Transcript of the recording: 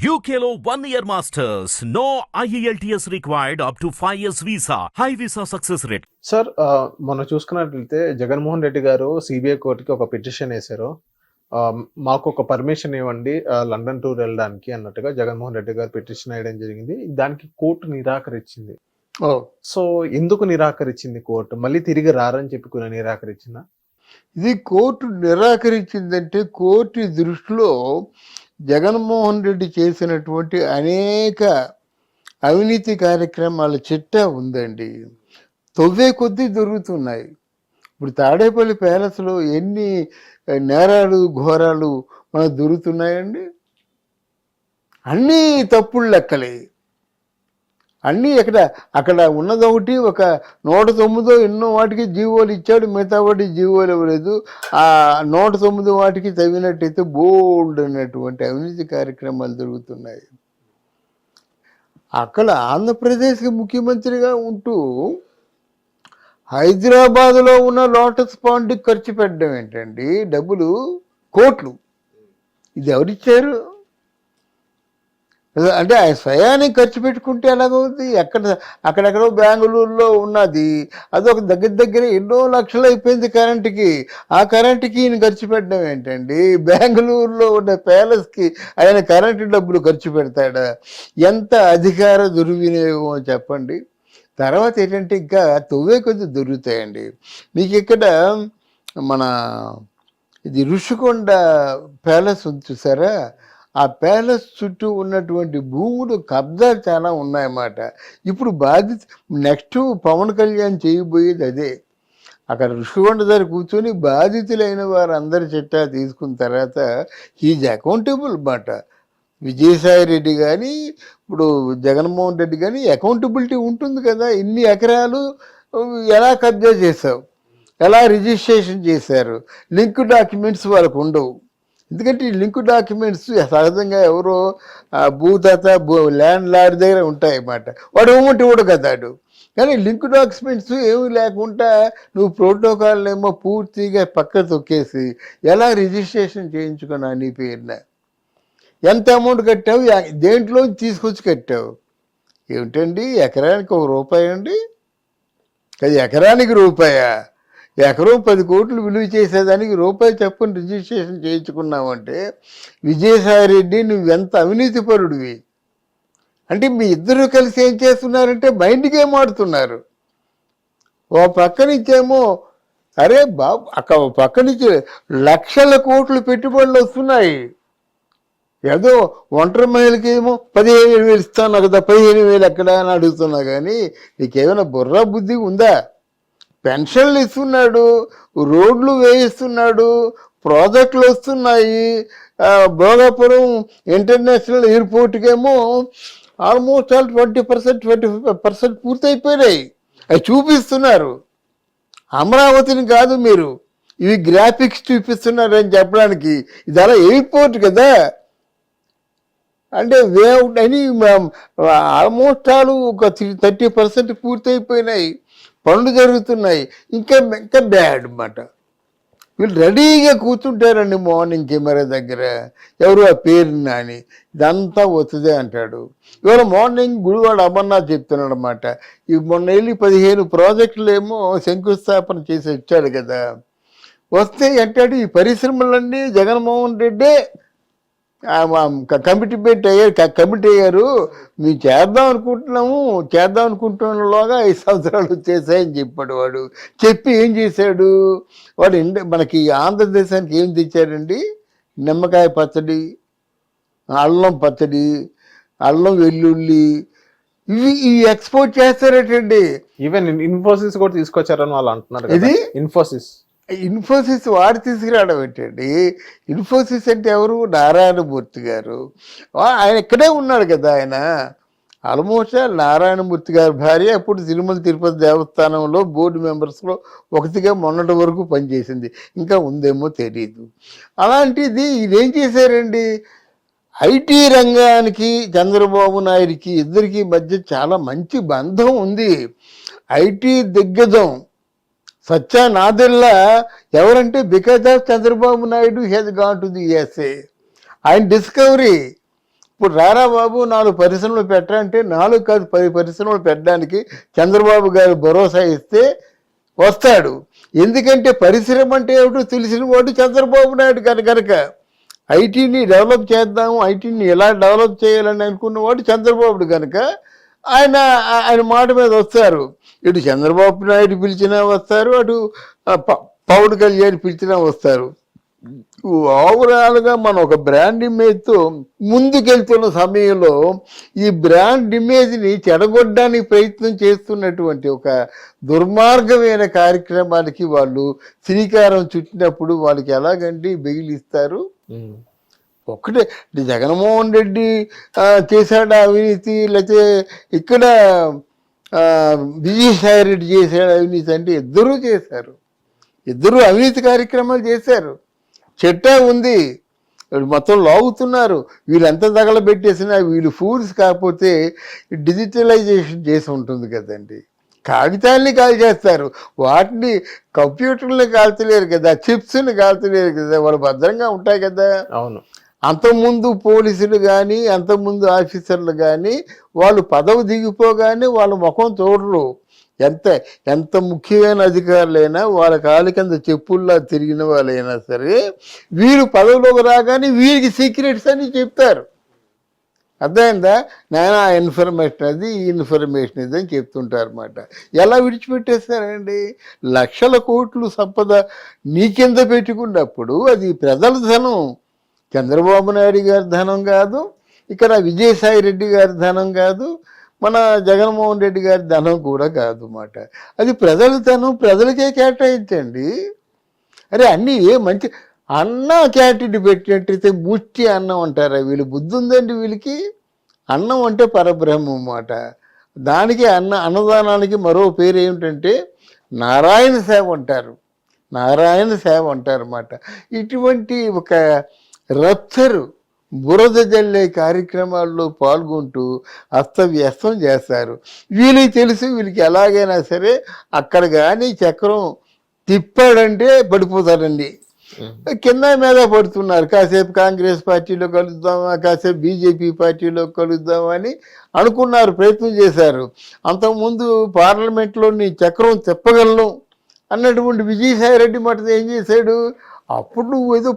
One year masters. No E IELTS required up to 5 years visa. High visa success rate. Sir మొన్న చూసుకున్నట్లయితే జగన్మోహన్ రెడ్డి గారు CBI కోర్టుకి ఒక petition వేశారు ఆ, మాకు ఒక పర్మిషన్ ఇవ్వండి లండన్ టూర్ వెళ్ళడానికి అన్నట్టుగా జగన్మోహన్ రెడ్డి గారు పిటిషన్ వేయడం జరిగింది దానికి కోర్టు నిరాకరించింది ఓ సో ఎందుకు నిరాకరించింది కోర్టు మళ్ళీ తిరిగి రారని చెప్పి కూడా నిరాకరించిందా ఇది కోర్టు నిరాకరించిందంటే కోర్టు దృష్టిలో జగన్మోహన్ రెడ్డి చేసినటువంటి అనేక అవినీతి కార్యక్రమాల చిట్టా ఉందండి. తొవ్వే కొద్దీ దొరుకుతున్నాయి. ఇప్పుడు తాడేపల్లి ప్యాలెస్లో ఎన్ని నేరాలు ఘోరాలు మనకు దొరుకుతున్నాయండి? అన్నీ తప్పుడు లెక్కలే. అన్నీ ఇక్కడ అక్కడ ఉన్నదొకటి ఒక నూట తొమ్మిదో ఎన్నో వాటికి జీవోలు ఇచ్చాడు. మిగతా వాటి జీవోలు ఇవ్వలేదు ఆ నూట తొమ్మిది వాటికి తగినట్టయితే బోల్డ్ అనేటువంటి అవినీతి కార్యక్రమాలు జరుగుతున్నాయి. అక్కడ ఆంధ్రప్రదేశ్కి ముఖ్యమంత్రిగా ఉంటూ హైదరాబాద్లో ఉన్న లోటస్ పాండ్కి ఖర్చు పెట్టడం ఏంటండి? డబ్బులు కోట్లు. ఇది ఎవరిచ్చారు? అంటే ఆయన స్వయానికి ఖర్చు పెట్టుకుంటే ఎలాగవుద్ది ఎక్కడ అక్కడెక్కడో బెంగళూరులో ఉన్నది. అదొక దగ్గర దగ్గర ఎన్నో లక్షలు అయిపోయింది కరెంటుకి. ఆ కరెంటుకి ఈయన ఖర్చు పెట్టడం ఏంటండి? బెంగళూరులో ఉన్న ప్యాలెస్కి ఆయన కరెంటు డబ్బులు ఖర్చు పెడతాడా? ఎంత అధికార దుర్వినియోగం చెప్పండి. తర్వాత ఏంటంటే ఇంకా తొవ్వే కొద్ది దొరుకుతాయండి. మీకు ఇక్కడ మన ఇది ఋషికొండ ప్యాలెస్ ఉంది చూసారా? ఆ ప్యాలెస్ చుట్టూ ఉన్నటువంటి భూములు కబ్జాలు చాలా ఉన్నాయన్నమాట. ఇప్పుడు బాధిత నెక్స్ట్ పవన్ కళ్యాణ్ చేయబోయేది అదే. అక్కడ ఋషికొండ దగ్గర కూర్చొని బాధితులైన వారందరి చిట్టా తీసుకున్న తర్వాత ఈజ్ అకౌంటబుల్ మాట విజయసాయి రెడ్డి కానీ ఇప్పుడు జగన్మోహన్ రెడ్డి కానీ అకౌంటబిలిటీ ఉంటుంది కదా. ఇన్ని ఎకరాలు ఎలా కబ్జా చేశావు? ఎలా రిజిస్ట్రేషన్ చేశారు? లింక్ డాక్యుమెంట్స్ వాళ్ళకు ఉండవు. ఎందుకంటే ఈ లింక్ డాక్యుమెంట్స్ సహజంగా ఎవరో ఆ, భూతాత భూ ల్యాండ్ లార్డ్ దగ్గర ఉంటాయి అన్నమాట. వాడు ఏమంటే ఇవ్వడు కదాడు కానీ లింక్ డాక్యుమెంట్స్ ఏమీ లేకుండా నువ్వు ప్రోటోకాల్ ఏమో పూర్తిగా పక్క తొక్కేసి ఎలా రిజిస్ట్రేషన్ చేయించుకున్నా నీ పేరున? ఎంత అమౌంట్ కట్టావు? దేంట్లో తీసుకొచ్చి కట్టావు? ఏమిటండి? ఎకరానికి ఒక రూపాయి అండి? అది ఎకరానికి రూపాయా? ఎకరం పది కోట్లు విలువ చేసేదానికి రూపాయి చెప్పని రిజిస్ట్రేషన్ చేయించుకున్నామంటే విజయసాయి రెడ్డి నువ్వు ఎంత అవినీతిపరుడివి అంటే మీ ఇద్దరు కలిసి ఏం చేస్తున్నారంటే మైండ్ గేమ్ ఆడుతున్నారు? ఓ పక్క నుంచేమో అరే బాబు అక్కడ పక్క నుంచి లక్షల కోట్లు పెట్టుబడులు వస్తున్నాయి. ఏదో ఒంటరి మహిళకి ఏమో పదిహేను వేలు ఇస్తాను కదా పదిహేను వేలు ఎక్కడ అని అడుగుతున్నా కానీ నీకేమైనా బుర్ర బుద్ధి ఉందా? పెన్షన్లు ఇస్తున్నాడు రోడ్లు వేయిస్తున్నాడు ప్రాజెక్టులు వస్తున్నాయి. Bhogapuram international ఎయిర్పోర్ట్కేమో almost all twenty percent twenty five percent పూర్తయిపోయినాయి. అవి చూపిస్తున్నారు. అమరావతిని కాదు మీరు ఇవి గ్రాఫిక్స్ చూపిస్తున్నారు అని చెప్పడానికి. ఇది అలా ఎయిర్పోర్ట్ కదా. అంటే వేవ్ అని ఆల్మోస్ట్ ఆల్ ఒక థర్టీ పర్సెంట్ పూర్తయిపోయినాయి. పనులు జరుగుతున్నాయి. ఇంకా ఇంకా బ్యాడ్ అన్నమాట. వీళ్ళు రెడీగా కూర్చుంటారండి మార్నింగ్ కెమెరా దగ్గర. ఎవరు ఆ పేరు నాని. ఇదంతా వస్తుంది అంటాడు. ఇవాళ మార్నింగ్ గుడివాడు అమర్నాథ్ చెప్తున్నాడు అనమాట ఈ మొన్న వెళ్ళి పదిహేను ప్రాజెక్టులు ఏమో శంకుస్థాపన చేసి వచ్చాడు కదా. వస్తే అంటాడు ఈ పరిశ్రమలన్నీ జగన్మోహన్ రెడ్డే కమిటీ పెట్టి అయ్యారు కమిటీ అయ్యారు. మేము చేద్దాం అనుకుంటున్నాము. చేద్దాం అనుకుంటున్నలోగా ఐదు సంవత్సరాలు వచ్చేసాయని చెప్పాడు వాడు. చెప్పి ఏం చేశాడు? వాడు మనకి ఆంధ్రదేశానికి ఏం తెచ్చారండి నిమ్మకాయ పచ్చడి అల్లం పచ్చడి అల్లం వెల్లుల్లి. ఇవి ఇవి ఎక్స్పోర్ట్ చేస్తారటండి. ఈవెన్ ఇన్ఫోసిస్ కూడా తీసుకొచ్చారని వాళ్ళు అంటున్నారు. ఇది? ఇన్ఫోసిస్. ఇన్ఫోసిస్ వాడు తీసుకురావడం ఏంటండి? ఇన్ఫోసిస్ అంటే ఎవరు? నారాయణమూర్తి గారు. ఆయన ఇక్కడే ఉన్నాడు కదా ఆయన. ఆల్మోస్ట్ నారాయణమూర్తి గారి భార్య అప్పుడు తిరుమల తిరుపతి దేవస్థానంలో బోర్డు మెంబర్స్లో ఒకటిగా మొన్నటి వరకు పనిచేసింది. ఇంకా ఉందేమో తెలియదు అలాంటిది ఇదేం చేశారండి? ఐటీ రంగానికి చంద్రబాబు నాయుడికి ఇద్దరికి మధ్య చాలా మంచి బంధం ఉంది. ఐటీ దిగ్గజం సత్యా నాదెల్లా ఎవరంటే because of Chandrababu Naidu has gone to the S A. ఆయన డిస్కవరీ. ఇప్పుడు రారా బాబు నాలుగు పరిశ్రమలు పెట్టాలంటే నాలుగు కాదు పది పరిశ్రమలు పెట్టడానికి చంద్రబాబు గారు భరోసా ఇస్తే వస్తాడు. ఎందుకంటే పరిశ్రమ అంటే ఏమిటో తెలిసిన వాడు చంద్రబాబు నాయుడు గారు కనుక ఐటీని డెవలప్ చేద్దాము ఐటీని ఎలా డెవలప్ చేయాలని అనుకున్నవాడు చంద్రబాబు కనుక ఆయన ఆయన మాట మీద వస్తారు. ఇటు చంద్రబాబు నాయుడు పిలిచినా వస్తారు అటు ప- పవన్ కళ్యాణ్ పిలిచినా వస్తారు. ఓవరాల్గా మనం ఒక బ్రాండ్ ఇమేజ్తో ముందుకెళ్తున్న సమయంలో ఈ బ్రాండ్ ఇమేజ్ని చెడగొట్టడానికి ప్రయత్నం చేస్తున్నటువంటి ఒక దుర్మార్గమైన కార్యక్రమానికి వాళ్ళు శ్రీకారం చుట్టినప్పుడు వాళ్ళకి ఎలాగండి బెయిల్ ఒక్కటే. జగన్మోహన్ రెడ్డి చేశాడు అవినీతి లేకపోతే ఇక్కడ విజయసాయి రెడ్డి చేశాడు అవినీతి అంటే ఇద్దరూ చేశారు. ఇద్దరు అవినీతి కార్యక్రమాలు చేశారు. చెట్టా ఉంది. వీళ్ళు మొత్తం లాగుతున్నారు. వీళ్ళంతా తగలబెట్టేసినా వీళ్ళు ఫూల్స్ కాకపోతే డిజిటలైజేషన్ చేసి ఉంటుంది కదండి. కాగితాల్ని కాల్ చేస్తారు. వాటిని కంప్యూటర్ని కాల్చలేరు కదా చిప్స్ని కాల్చలేరు కదా వాళ్ళు భద్రంగా ఉంటాయి కదా. అవును. అంతకుముందు పోలీసులు కానీ అంతకుముందు ఆఫీసర్లు కానీ వాళ్ళు పదవి దిగిపోగానే వాళ్ళ ముఖం చూడరు. ఎంత ఎంత ముఖ్యమైన అధికారులైనా వాళ్ళ కాలి కింద చెప్పుల్లా తిరిగిన వాళ్ళైనా సరే వీరు పదవిలోకి రాగానే వీరికి సీక్రెట్స్ అని చెప్తారు. అర్థమైందా? నేను ఆ ఇన్ఫర్మేషన్ అది ఈ ఇన్ఫర్మేషన్ ఇది అని చెప్తుంటారన్నమాట. ఎలా విడిచిపెట్టేస్తారండి? లక్షల కోట్లు సంపద నీ కింద పెట్టుకున్నప్పుడు అది ప్రజల ధనం. చంద్రబాబు నాయుడు గారి ధనం కాదు ఇక్కడ విజయసాయి రెడ్డి గారి ధనం కాదు మన జగన్మోహన్ రెడ్డి గారి ధనం కూడా కాదు అన్నమాట అది ప్రజల ధనం ప్రజలకే కేటాయించండి. అరే అన్నీ ఏ మంచి అన్న క్యాటిడ్ పెట్టినట్టయితే ముష్టి అన్నం అంటారా వీళ్ళు? బుద్ధి ఉందండి వీళ్ళకి? అన్నం అంటే పరబ్రహ్మం అన్నమాట దానికి అన్న అన్నదానానికి మరో పేరు ఏమిటంటే నారాయణ సేవ అంటారు. నారాయణ సేవ అంటారు అన్నమాట ఇటువంటి ఒక రచ్చరు బురద జల్లే కార్యక్రమాల్లో పాల్గొంటూ అస్తవ్యస్తం చేస్తారు. వీళ్ళకి తెలుసు వీళ్ళకి ఎలాగైనా సరే అక్కడ కానీ చక్రం తిప్పాడంటే పడిపోతారండి కింద మీద పడుతున్నారు. కాసేపు కాంగ్రెస్ పార్టీలో కలుద్దామా కాసేపు బీజేపీ పార్టీలో కలుద్దామా అని అనుకున్నారు ప్రయత్నం చేశారు. అంతకుముందు పార్లమెంట్లో నీ చక్రం తిప్పగలను అన్నటువంటి విజయసాయి రెడ్డి మటుకు ఏం చేశాడు? అప్పుడు నువ్వు ఏదో